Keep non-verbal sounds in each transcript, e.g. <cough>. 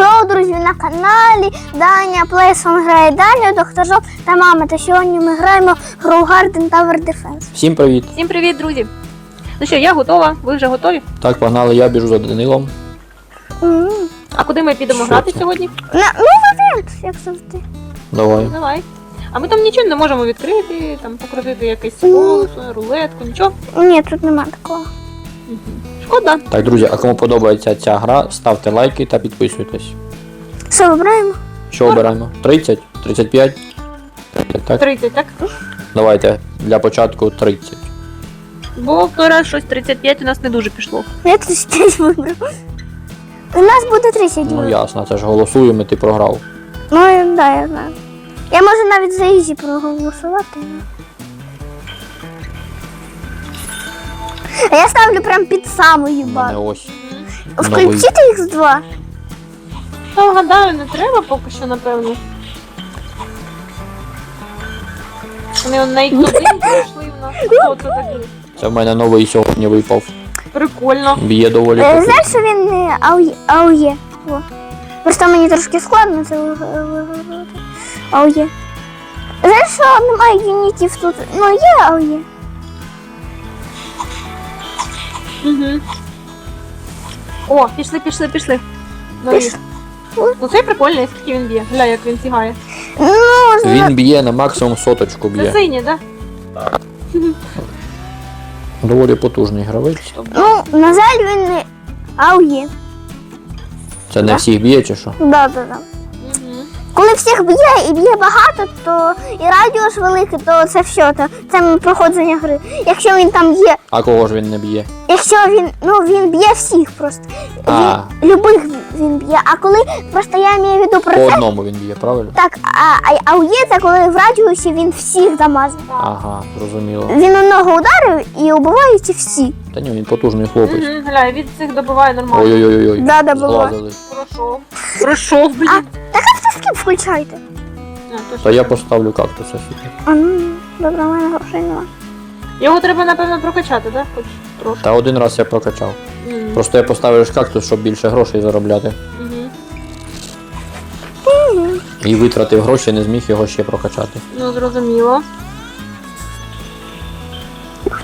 Хеллоу, друзі, на каналі Даня Плейсон грає Даня, доктор Жоп та мама. Та сьогодні ми граємо гру Garden Tower Defense. Всім привіт! Всім привіт, друзі! Ну що, я готова, ви вже готові? Так, погнали, я біжу за Данилом. М. А куди ми підемо Що грати це? сьогодні? На, ну, в як завжди. Давай. Давай. А ми там нічого не можемо відкрити, там покрутити якесь колесо, рулетку, нічого. Ні, тут нема такого. Мгм. Шкода. Так, друзі, а кому подобається ця гра, ставте лайки та підписуйтесь. Що вибираємо? Що обираємо? 30? 35? Так, 30, так? давайте для початку 30. Бо вчора щось 35 у нас не дуже пішло. Я 35 вибрав. У нас буде 30 Ну днів. ясно, це ж голосуємо, ти програв. Ну, да, я знаю. Я можу навіть за Ізі проголосувати. А я ставлю прям під самою У мене базу. ось новий. Включити їх з два. Та вгадаю, не треба поки що, напевно. Вони на їх один прийшли в нас. Хто це такий? Це в мене новий сьогодні випав. Прикольно. Б'є доволі Е. Знаєш, що він не аує. аує. О. Просто мені трошки складно це ви- ви- виговорити. Аує. Знаєш, що немає юнітів тут? Ну, є аує. Угу. О, пішли, пішли, пішли. Нові. Пішли. Ну цей прикольний, скільки він б'є. Гля, як він сігає. Ну, Він б'є на максимум соточку Це б'є. синій, так? Доволі потужний гравець. ну, на жаль, він не аує. Це не всіх б'є чи що? Да, да, да. Угу. Коли всіх б'є і б'є багато, то і радіус великий, то це все, то це проходження гри. Якщо він там є, А кого ж він не б'є? Якщо він, ну він б'є всіх просто. А. Він, любих він б'є. А коли просто я маю в виду про По це, одному він б'є, правильно? так, а, а, а у є це коли в радіусі він всіх дамазив. Ага, зрозуміло. Він одного ударив і убивають всі. Та ні, він потужний хлопець. Угу. Гля, від цих добиває нормально. Ой-ой-ой. Да, да, було. Зглазили. Пройшов. Пройшов, блін. Так а скіп включайте. А, точно. Та я поставлю кактуса сюди. А ну, добре, у мене грошей нема. Його треба, напевно, прокачати, так? Хоч трошки. Та один раз я прокачав. Мгм. Просто я поставив ж кактус, щоб більше грошей заробляти. Мгм. І витратив гроші, не зміг його ще прокачати. Ну, зрозуміло.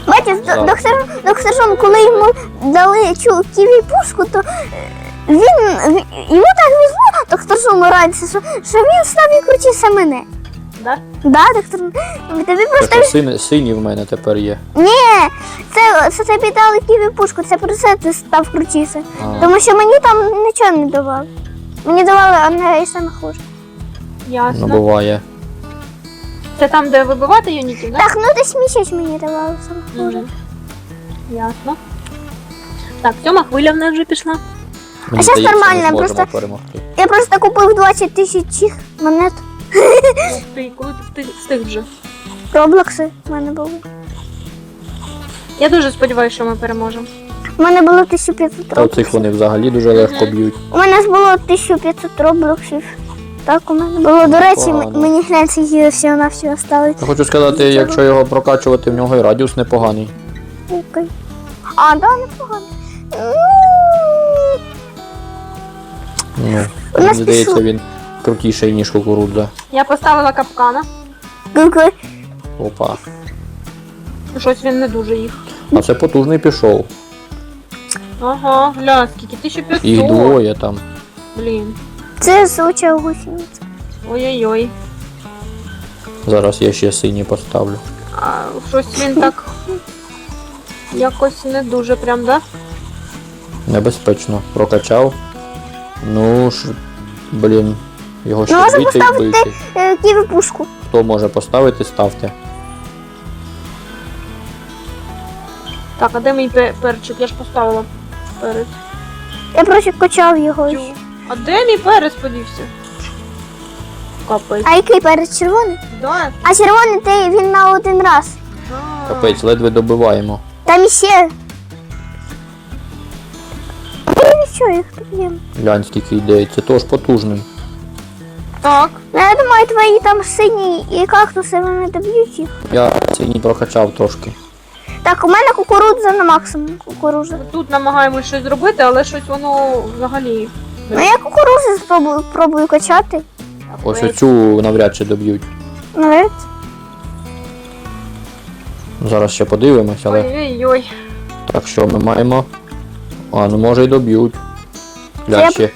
Бачиш, Так. до- доктор, доктор Жон, коли йому дали цю ківі пушку, то е, він, він йому так везло, доктор Жон радиться, що, що він став і крутіше мене. Да? Да, доктор, тобі просто Тобто син, синій в мене тепер є. ні, це, це тобі дали ківі пушку, це про це ти став крутіше. А, Тому що мені там нічого не давали. Мені давали саме хуже. ну Ясно. буває. Це там, де вибивати юнітів, так? Так, ну десь місяць мені давали саме хуже. Мгм. Ясно. Так, сьома хвиля в нас вже пішла. Мені щас здається, нормально, зможемо просто- перемогти. Я просто купив 20 тисяч цих монет. Ти, коли ти встиг- вже. Роблокси в мене були. Я дуже сподіваюся, що ми переможемо. У мене було 1500 Та роблоксів. вони взагалі дуже легко б'ють. У мене ж було 1500 роблоксів. Так, у мене було. До речі, м- Непогано. мені глянці її всього на всього стали. Я хочу сказати, якщо його прокачувати, в нього і радіус непоганий. Окей. А, да, непогано. Ну, Ну, У нас мені здається, пішло. він крутіший, ніж кукурудза. Я поставила капкана. Опа. Щось він не дуже їх. А це потужний пішов. Ага, гля, скільки 1500. Їх двоє там. Блін. Це суча гусениця. Ой-ой-ой. Зараз я ще синій поставлю. А щось він так. Якось не дуже прям, да? Небезпечно. Прокачав. Ну ж, блін. Його ще Можна бити і поставити-. Е, Ківі пушку. Хто може поставити, ставте. Так, а де мій пе- перчик? Я ж поставила перець. Я просто качав його. Тю. А де мій перець подівся? Капець. А який перед червоний? Да? А червоний ти він на один раз. А. Капець, ледве добиваємо. Там іще. Ну нічого, їх тут є. Глянь, скільки йде. Це теж потужний. Так. Ну, я думаю, твої там сині і кактуси вони доб'ють їх. Я синій прокачав трошки. Так, у мене кукурудза на максимум кукурудза. Тут намагаємось щось зробити, але щось воно взагалі Ну я кукурузу спробую пробую качати. Ось оцю навряд чи доб'ють. Навіть. Зараз ще подивимось, але Ой-ой-ой. так що ми маємо. А, ну може й доб'ють. Я ще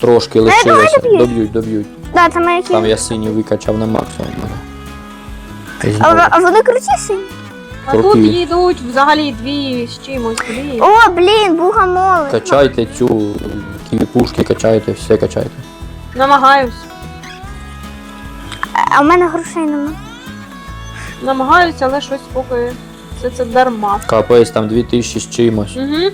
трошки я лишилося. доб'ють. Доб'ють, доб'ють. Да, там які. Там я синій викачав на максимум. А, а вони круті сині? А тут їдуть взагалі дві з чимось. Дві. О, блін, бугамоли. Качайте цю ківі-пушки, качайте, все качайте. Намагаюсь. А- А в мене грошей нема. Намагаюсь, але щось поки все це дарма. Капець там 2000 з чимось. Угу.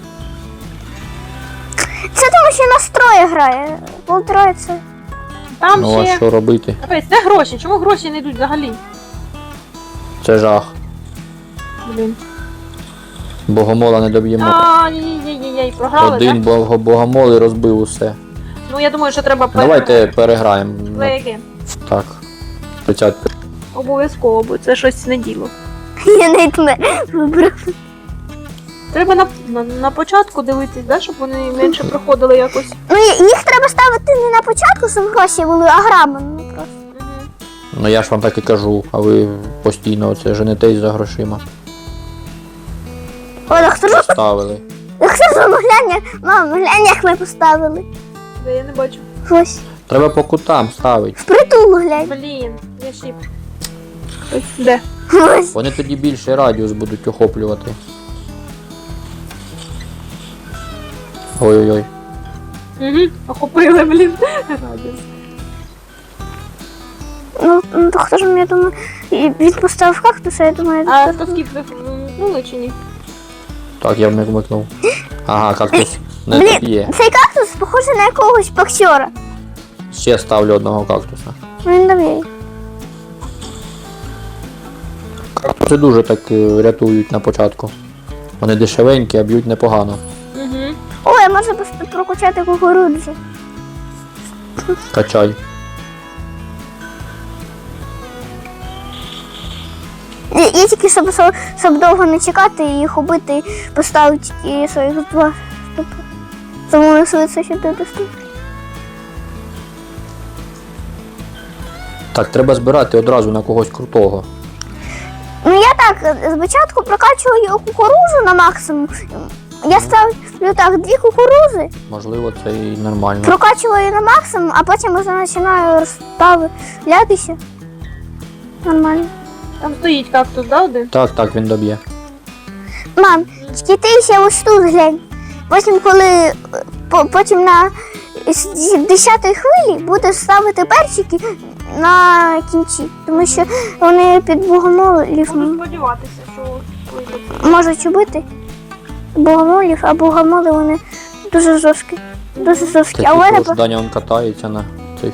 Це тому, що настрої грає. Полтроє це. Там Ну а ще. що робити? Капець, де гроші? Чому гроші не йдуть взагалі? Це жах. Блін. Богомола не доб'ємо. А, ні-ні-ні, програли, Один так? бог- богомол і розбив усе. Ну я думаю, що треба Давайте переграємо. Плеги. Так. 30. Обов'язково, бо це щось не діло. Я навіть не вибрав. Треба на, на, на початку дивитись, да, щоб вони менше проходили якось. Ну їх треба ставити не на початку, щоб гроші були, а грами. Ну, просто. Ну я ж вам так і кажу, а ви постійно оце женетесь за грошима. О, ж Поставили. хто ж ну глянь, як- мам, глянь, як ми поставили. Де я не бачу. Ось. Треба по кутам ставити. В притулу глянь. Блін, я шіп. Ось де? Ось. Вони тоді більший радіус будуть охоплювати. Ой-ой-ой. Угу. Охопили, блін. Радіус. Ну, ну то хто ж я думаю, і він поставив кактус, а я думаю, А скіп ви вмикнули чи ні? Так, я вмик вмикнув. Ага, кактус. <gasps> Не Блін. доб'є. Цей кактус похожий на якогось боксера. Ще ставлю одного кактуса. Ну, Він доб'є. Кактуси дуже так е, рятують на початку. Вони дешевенькі, а б'ють непогано. Угу. О, я можу просто прокачати кукурудзу. Качай. Я, тільки щоб, щоб, довго не чекати і їх убити, поставив тільки своїх два штуки. Тому вони швидше сюди достають. Так, треба збирати одразу на когось крутого. Ну я так е, спочатку прокачую кукурузу на максимум. Я ставлю так дві кукурузи, Можливо, це і нормально. прокачую на максимум, а потім вже починаю розставлятися. Нормально. Там стоїть кактус, да, один? Так, так, він доб'є. Мам, тільки ти ще ось тут глянь. Потім, коли по- потім на 10-ї хвилі будеш ставити перчики на кінці, тому що вони під богомолів Буду сподіватися, що вийде. можуть убити богомолів, а богомоли вони дуже жорсткі. Дуже жорсткі. А у мене Також Даня он катається на цих.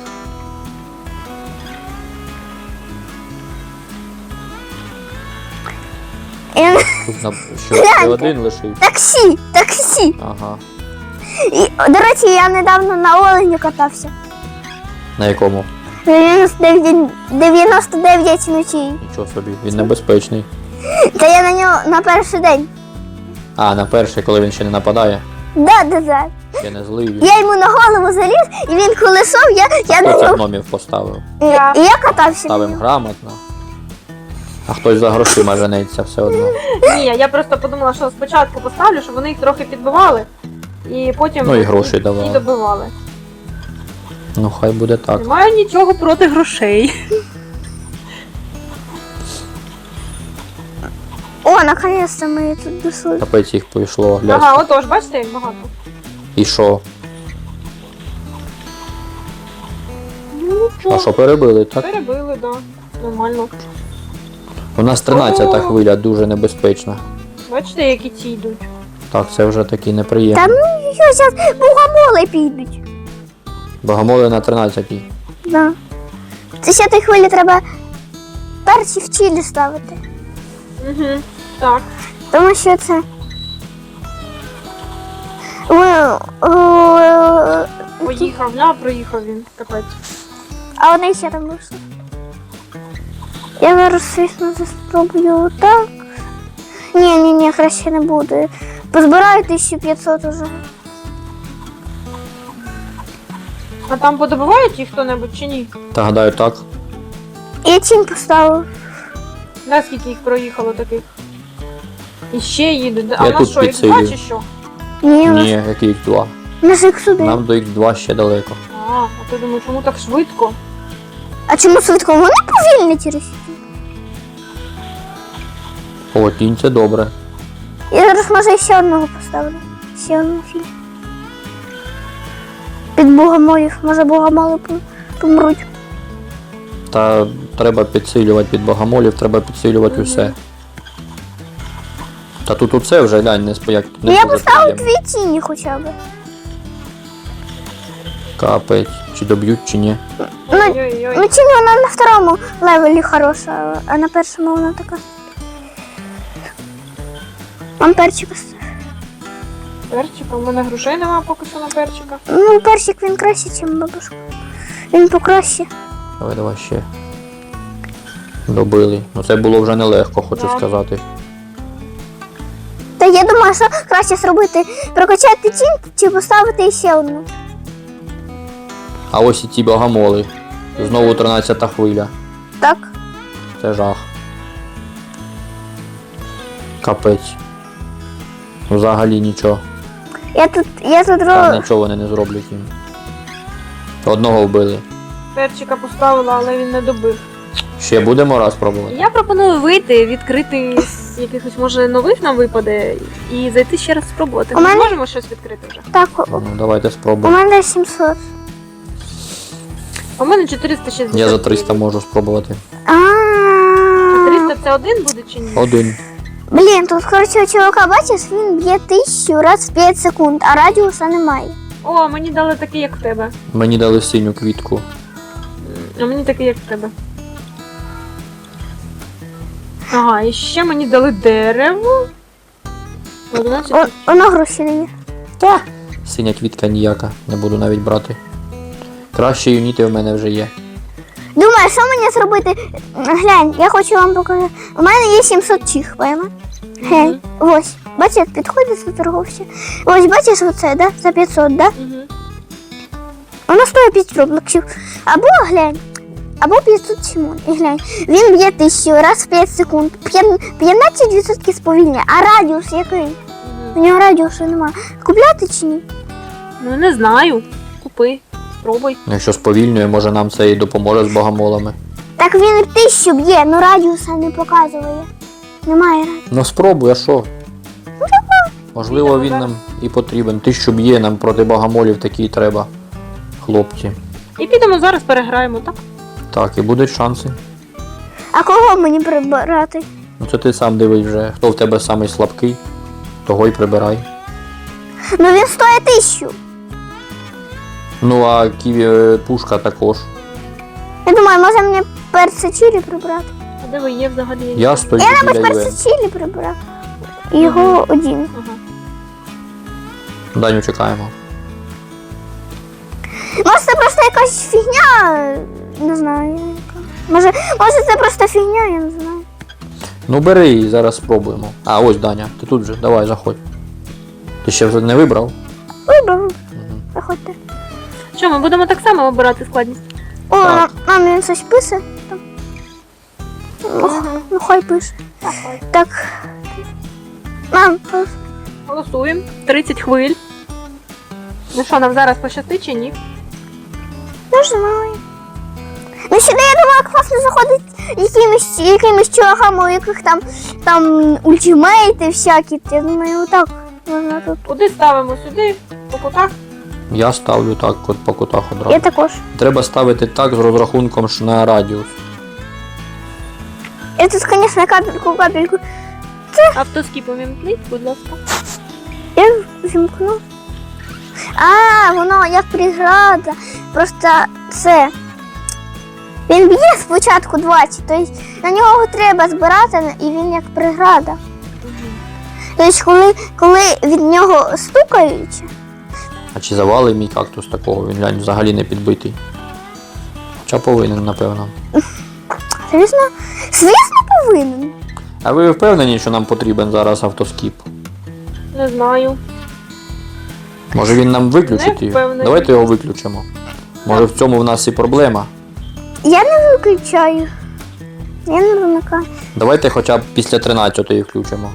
Я- Тут на що <laughs> ще один лишився. таксі, таксі. Ага. І, до речі, я недавно на олені катався. На якому? 99, 99 ночей. Нічого собі, він небезпечний. Та я на нього на перший день. А, на перший, коли він ще не нападає, Да, да, да. ще не злий. Він Я йому на голову заліз, і він колесов, я, я на Хто це нього. гномів поставив? І, і я катався. на Ставим ньому. грамотно. А хтось за грошима женеться все одно. Ні, я просто подумала, що спочатку поставлю, щоб вони їх трохи підбивали, і потім Ну, і гроші давали. і добивали. Ну хай буде так. Немає нічого проти грошей. О, наконец-то ми тут дошли. Капець їх пішло, глянь. Ага, отож, бачите, як багато. І що? Ну, А нічого. що перебили, так? Перебили, да. Нормально. У нас 13-та хвиля дуже небезпечна. Бачите, які ці йдуть. Так, це вже такі Та неприємні. ну що зараз богомоли підуть. Богомоли на 13-й. Да. Це ще той хвилі треба перші в чилі ставити. Угу. Так. Тому що це. Поїхав, ля, проїхав він. Капець. А вони ще там вийшли. Я зараз, звісно, спробую отак. Ні, ні, ні, краще не буду. Позбираю 1500 уже. А там подобувають їх хто-небудь чи ні? Та гадаю так. Я тінь поставив. Наскільки їх проїхало таких? І ще їдуть. А Я у нас тут що, їх підсилюю. два чи що? Ні, Ні, який X2. у нас як сюди. Нам до X2 ще далеко. А, а ти думаю, чому так швидко? А чому швидко? Вони повільні через. О, тінь це добре. Я зараз може ще одного поставлю. Ще одну фільм. Під богомолів. Може богомоли пом- помруть. Та треба підсилювати під богомолів, треба підсилювати усе. Та тут оце вже глянь, не спояк. Ну, я поставив дві тіні хоча б. Капець. Чи доб'ють, чи ні. Ой-ой-ой. Ну тінь вона на второму левелі хороша, а на першому вона така. Вам перчик. остав. Перчика, у мене грошей нема поки що на перчика. Ну, перчик він краще, ніж бабушка. Він покраще. Давай, давай ще. Добили. Ну це було вже нелегко, хочу Да. сказати. Та я думаю, що краще зробити прокачати тінь чи поставити ще одну. А ось і ті богомоли. Знову 13 хвиля. Так. Це жах. Капець. Взагалі нічого. Я тут, я тут ро... нічого вони не зроблять їм. Одного вбили. Перчика поставила, але він не добив. Ще будемо раз пробувати. Я пропоную вийти, відкрити з якихось, може, нових нам випаде, і зайти ще раз спробувати. У Ми мене- можемо щось відкрити вже. Так, у- Ну, давайте у спробуємо. мене 700. У мене 460. Я за 300 можу спробувати. А, 300 це один буде чи ні? Один. Блін, тут коротше у чувака, бачиш, він б'є тисячу раз в 5 секунд, а радіуса немає. О, мені дали такий, як в тебе. Мені дали синю квітку. А мені такий, як в тебе. Ага, і ще мені дали дерево. 11 воно гроші. Та. Синя квітка ніяка, не буду навіть брати. Краще юніти в мене вже є. Думаю, що мені зробити? Глянь, я хочу вам показати. У мене є 700 чих, пойма? Гей, ось. Бачиш, підходить до торговця. Ось, бачиш оце, да? За 500, да? Угу. Воно стоїть 5 роблоксів. Або глянь. Або 500 сімон. І глянь. Він б'є тисячу раз в 5 секунд. 15% сповільнення. А радіус який? У нього радіусу нема. Купляти чи ні? Ну не знаю. Купи, пробуй. Ну, Якщо сповільнює, може нам це і допоможе з богомолами. Так він тисячу б'є, ну радіуса не показує. Немає радіусу. Ну спробуй, а що? Можливо, він нам і потрібен. Тисячу б'є нам проти богомолів такі треба. Хлопці. І підемо зараз переграємо, так? Так, і будуть шанси. А кого мені прибирати? Ну це ти сам дивись вже. Хто в тебе самий слабкий, того й прибирай. Ну він стоїть тисячу. Ну а ківі е, пушка також. Я думаю, може мені перце чилі прибрати. А де ви є взагалі? Я стою Я біля навіть перце чилі прибрав. Його один. Ага. Даню чекаємо. Може це просто якась фігня. Не знаю. яка. Може, може це просто фігня, я не знаю. Ну бери і зараз спробуємо. А ось Даня, ти тут же, давай, заходь. Ти ще вже не вибрав? Вибрав. Заходьте. Що, ми будемо так само обирати складність? О, Так. нам він щось пише. Там. Ну, ну хай пише. Так. Мам, Голосуємо. 30 хвиль. Ну що, нам зараз пощастить чи ні? не знаю. Ну сюди, я думаю, класно заходить якимись, якимись чуваками, у яких там, там ультимейти всякі. Я думаю, отак можна тут. Куди ставимо сюди? По кутах? Я ставлю так от по кутах Я одразу. також. Треба ставити так з розрахунком ж на радіус. Я тут, звісно, капельку, капельку. Автоскіп увімкніть, будь ласка. Я вімкну. А, воно як преграда. Просто це. Він б'є спочатку 20, тобто на нього треба збирати, і він як преграда. Тобто, коли, коли від нього стукають, А чи завали мій кактус такого? Він глянь, взагалі не підбитий. Хоча повинен, напевно. звісно, звісно повинен. А ви впевнені, що нам потрібен зараз автоскіп? Не знаю. Може він нам виключить Не його? впевнений. Давайте його виключимо. Може в цьому в нас і проблема. Я не виключаю. Я не вимикаю. Давайте хоча б після 13-ї включимо.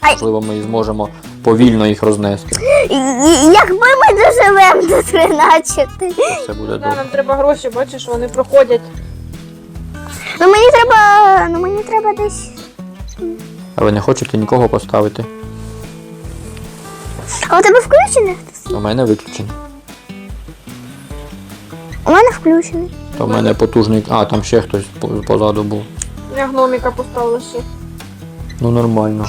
Ай. Можливо, ми зможемо повільно їх рознести. І- і- Якби ми доживемо до 13. Це буде Да, добре. нам треба гроші, бачиш, вони проходять. Ну мені треба. Ну мені треба десь. А ви не хочете нікого поставити? А у тебе включений? У мене виключені. У мене включений. То в мене потужний. А, там ще хтось позаду був. Я гноміка поставила ще. Ну нормально.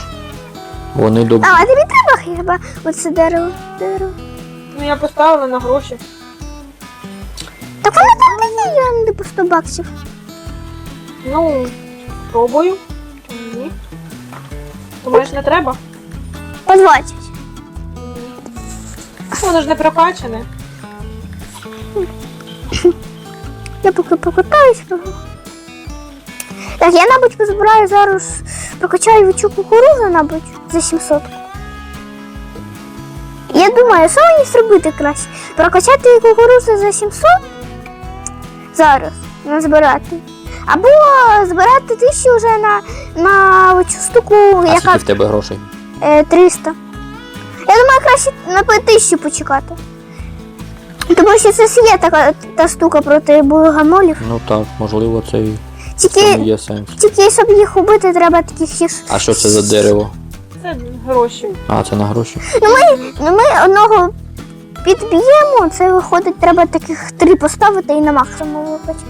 Вони добрі. А, а тобі треба хіба оце дерево. Дерево. Ну я поставила на гроші. Так воно там не є, по 100 баксів. Ну, спробую. Чому Ні. Думаєш, не треба? По 20. Воно ж не прокачане. Я поки покатаюсь. кругом. Так, я, мабуть, позбираю зараз, прокачаю вічу кукурузу, мабуть, за 700. Я думаю, що мені зробити краще? Прокачати кукурузу за 700 зараз назбирати. Або збирати тисячу вже на, на оцю штуку, А яка скільки в тебе грошей? е, 300. Я думаю, краще на тисячу почекати. Тому що це ж є така та штука проти бугамолів. Ну так, можливо, це і Тільки, є сенс. тільки щоб їх убити, треба таких їх. А що це за дерево? Це гроші. А, це на гроші. Ну ми, ну ми одного підб'ємо, це виходить, треба таких три поставити і на максимум викачати.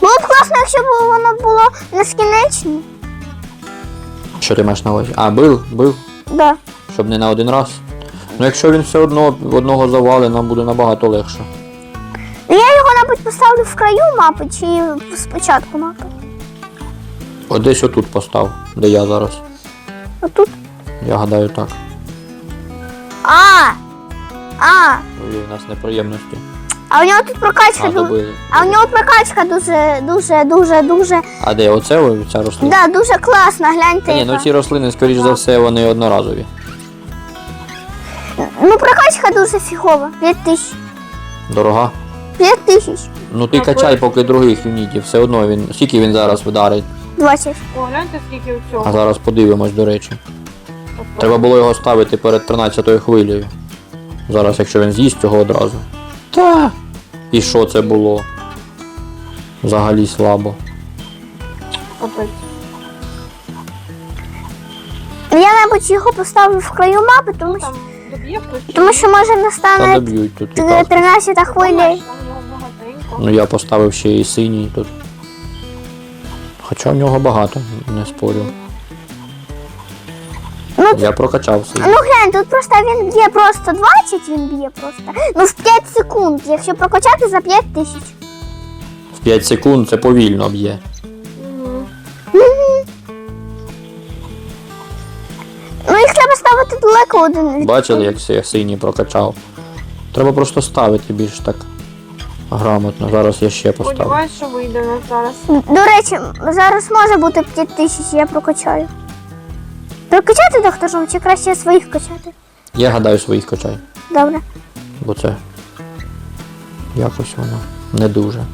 Було б класно, якщо б воно було нескінчне. Що ти маєш на увазі? А, бив, бив, Да. щоб не на один раз. Ну якщо він все одно одного завали, нам буде набагато легше. Ну я його, мабуть, поставлю в краю мапи чи спочатку мапи. От десь отут постав, де я зараз. Отут. Я гадаю так. А! А! Ой, у нас неприємності. А у нього тут прокачка А, дуже. добили. А у нього прокачка дуже, дуже, дуже, дуже. А де оце ця рослина? Да, дуже класна, гляньте. Ні, ну яка. ці рослини, скоріш за все, вони одноразові. Ну прокачка дуже фігова. 5 тисяч. Дорога. 5 тисяч. Ну ти Так, качай поки других юнітів, все одно він. Скільки він зараз вдарить? 20. О, гляньте, скільки у А зараз подивимось, до речі. Треба було його ставити перед 13-ю хвилею. Зараз, якщо він з'їсть цього одразу. Та. І що це було? Взагалі слабо. Ну, Я, мабуть, його поставлю в краю мапи, тому що, там тому що може Та настане доб'ють тут і 13 хвиля. Ну я поставив ще і синій тут. Хоча в нього багато, не спорю. Ну, Я прокачав синій. Ну глянь, тут просто він б'є просто 20, він б'є просто. Ну в 5 секунд, якщо прокачати за 5 тисяч. В 5 секунд це повільно б'є. Ставити далеко один від. Бачили, як я синій прокачав. Треба просто ставити більш так грамотно. Зараз я ще поставлю. Сподіваюсь, що вийде у нас зараз. До речі, зараз може бути 5 тисяч, я прокачаю. Прокачати доктором чи краще своїх качати? Я гадаю своїх качай, Добре. бо це якось воно не дуже.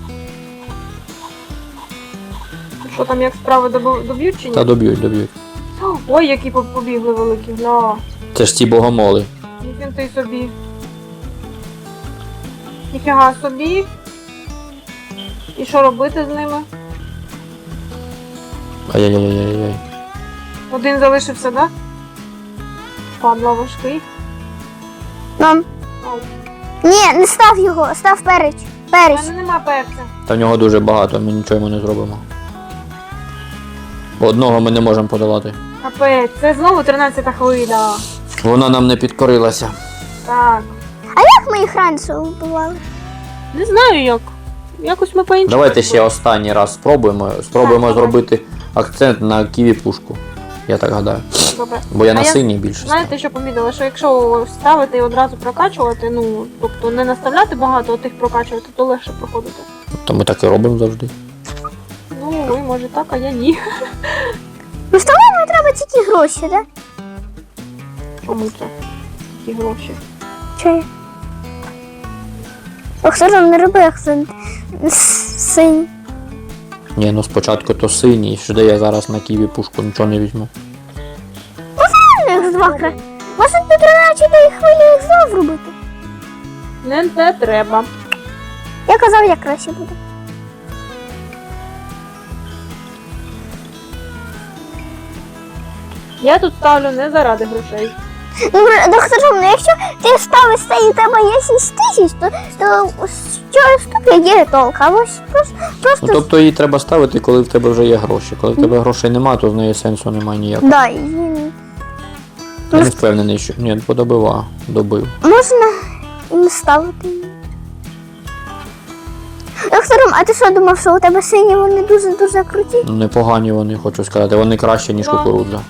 Що там, як справи доб'ють чи ні? Та доб'ють, доб'ють. Ой, які по- побігли великі. Гля. Це ж ці богомоли. Ніфін ти собі. Ніфіга собі. І що робити з ними? Ай-яй-яй-яй-яй. Один залишився, да? Падла важкий. Нам. Ау. Ні, не став його, став переч. У Переч. мене нема перця. Та в нього дуже багато, ми нічого йому не зробимо. Одного ми не можемо подолати. Капець, це знову 13 хвиля. Вона нам не підкорилася. Так. А як ми їх раніше вбивали? Не знаю як. Якось ми по-іншому. Давайте ще останній раз спробуємо. Спробуємо Так, давай. зробити акцент на ківі пушку. Я так гадаю. Добре. Бо я А на я- синій більше. став. Знаєте, що помітила? Що якщо ставити і одразу прокачувати, ну, тобто не наставляти багато, а тих прокачувати, то легше проходити. То ми так і робимо завжди. Ну, ви може так, а я ні. Ну, нам треба тільки гроші, так? Да? Чому це? Такі гроші. Чи? Доктор, не роби акцент. Синь. Ні, ну спочатку то синій, що де я зараз на ківі пушку нічого не візьму. Їх два кра. Може до 13 хвилі їх знов робити? Не, не треба. Я казав, як краще буде. Я тут ставлю не заради грошей. Добре, доктор, ну якщо ти ставиш це і в тебе є 6 тисяч, то, то з чого штуки є толк? А ось просто, просто Ну тобто її треба ставити, коли в тебе вже є гроші. Коли в тебе грошей немає, то з неї сенсу немає ніякого. да, і він Я не впевнений, що. Ні, подобива, добив. можна і не ставити її. Доктором, а ти що думав, що у тебе сині вони дуже-дуже круті? Ну, Непогані вони, хочу сказати. Вони краще, ніж Да. кукурудза.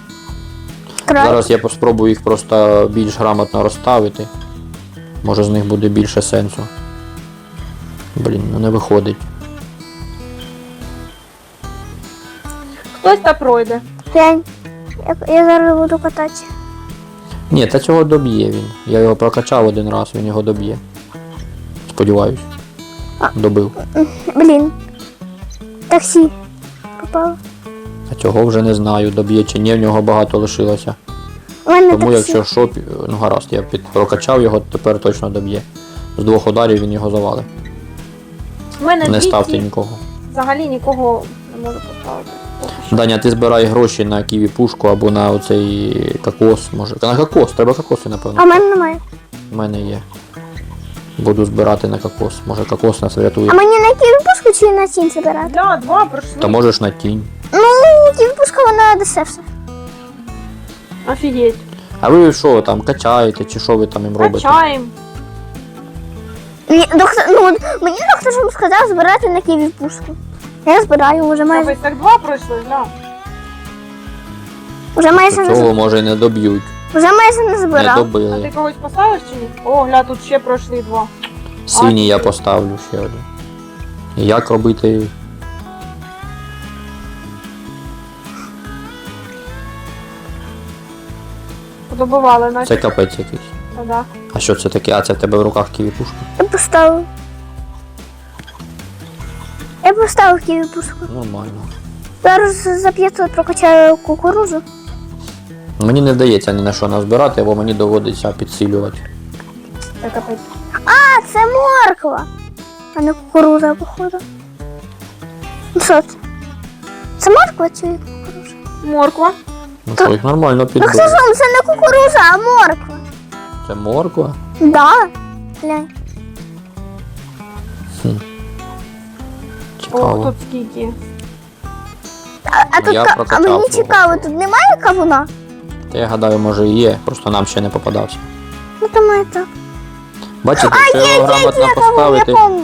Краще. Зараз я спробую їх просто більш грамотно розставити. Може з них буде більше сенсу. Блін, ну не виходить. Хтось та пройде. Глянь, я, я зараз буду кататися. Ні, та цього доб'є він. Я його прокачав один раз, він його доб'є. Сподіваюсь. Добив. Блін. Таксі. Попало. А цього вже не знаю, доб'є чи ні, в нього багато лишилося. Тому якщо що, ну гаразд, я під прокачав його, тепер точно доб'є. З двох ударів він його завалив. У мене Не 200, ставте нікого. Взагалі нікого не можу поставити. Даня, ти збирай гроші на ківі пушку або на оцей кокос. Може. На кокос, треба кокоси, напевно. А в мене немає. У мене є. Буду збирати на кокос. Може кокос нас врятує. А мені на ківіпуску чи на тінь забирати? Да, два пройшли. Та можеш на тінь. Ну, ківіпуска вона дешевша. Офігеть. А ви що там качаєте, чи що ви там їм робите? Качаємо. Ні, доктор, ну, мені доктор ж сказав збирати на ківіпуску. Я збираю, вже майже, Дивись, так два пройшли, гля. вже майже, не, Цього з- може й не доб'ють. вже майже не Не збирав. А ти добили. когось поставиш чи ні? О, гля, тут ще пройшли два. Синій я поставлю ще один. Як робити? Подобували наче. Це капець якийсь. Та да. А що це таке? А це в тебе в руках ківі пушка? Я поставив. Я поставив ківіпуску. Нормально. Зараз за 500 прокачаю кукурузу. Мені не вдається ні на що назбирати, або мені доводиться підсилювати. Це капець. А, це морква. А не кукуруза, походу. Ну що це? Це морква чи кукуруза? Морква. Ну що, їх нормально Ну хто підбили. ж вам, це не кукуруза, а морква. Це морква? Да. Глянь. О, Цікаво. тут скільки. А, а, Ну, тут, я ка- а мені свого. цікаво, тут немає кавуна? Та я гадаю, може і є, просто нам ще не попадався. Ну то має так. Бачите, якщо його грамотно поставити, помню.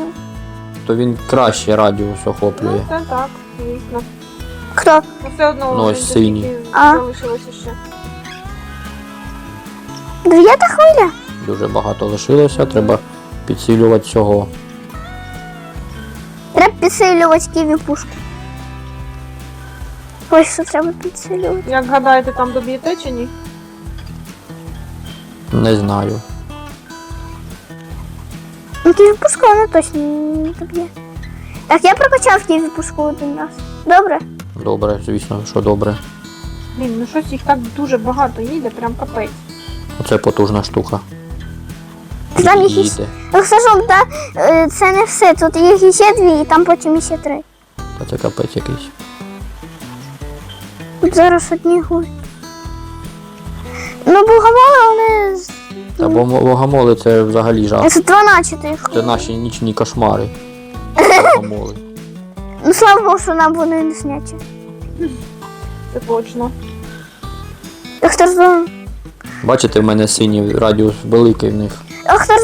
то він краще радіус охоплює. Ну, це так, звісно. Хто? Ну все одно Ну, ось синій. А. залишилося ще. Дев'ята хвиля? Дуже багато лишилося, треба підсилювати цього. Треба підсилювати ківі пушку. Ось що треба підсилювати. Як гадаєте, там доб'єте чи ні? Не знаю. Ну ківі пушку вона точно не доб'є. Так, я прокачав ківі пушку один раз. Добре? Добре, звісно, що добре. Блін, ну щось їх так дуже багато їде, прям капець. Оце потужна штука. Там їх іще. Їде. Ну, скажу, е, це не все. Тут їх іще дві, і там потім іще три. Та це капець якийсь. Тут зараз одні гують. Ну, богомоли вони з Та бо богомоли це взагалі жах. з 12 їх. Це наші нічні кошмари. <laughs> Богомоли. Ну, слава Богу, що нам вони не сняті. Це точно. Злом. Бачите, в мене синій радіус великий в них.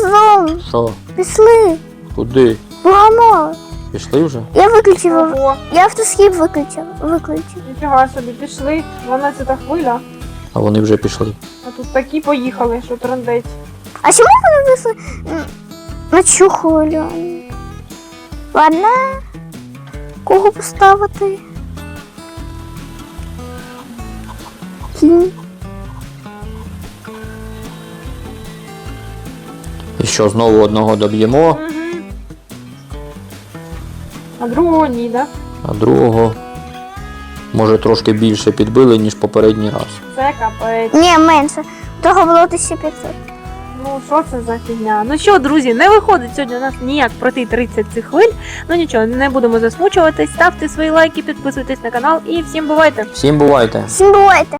Злом, Що? пішли. Куди? Богомоли. Пішли вже? Я виключив. Ого, Я автоскіп виключив. Виключив. ніфіга собі, пішли. 12 хвиля. А вони вже пішли. А тут такі поїхали, що трендець. А чому вони вийшли м, на цю хвилю? Ладно. Кого поставити? Кінь. І що, знову одного доб'ємо? Угу. А другого ні, да? а другого може трошки більше підбили, ніж попередній раз. Це капець. Ні, менше. Того було 1500. Ну що це за фігня? Ну що, друзі, не виходить сьогодні у нас ніяк пройти 30 цих хвиль. Ну нічого, не будемо засмучуватись. Ставте свої лайки, підписуйтесь на канал і всім бувайте! Всім бувайте! Всім бувайте!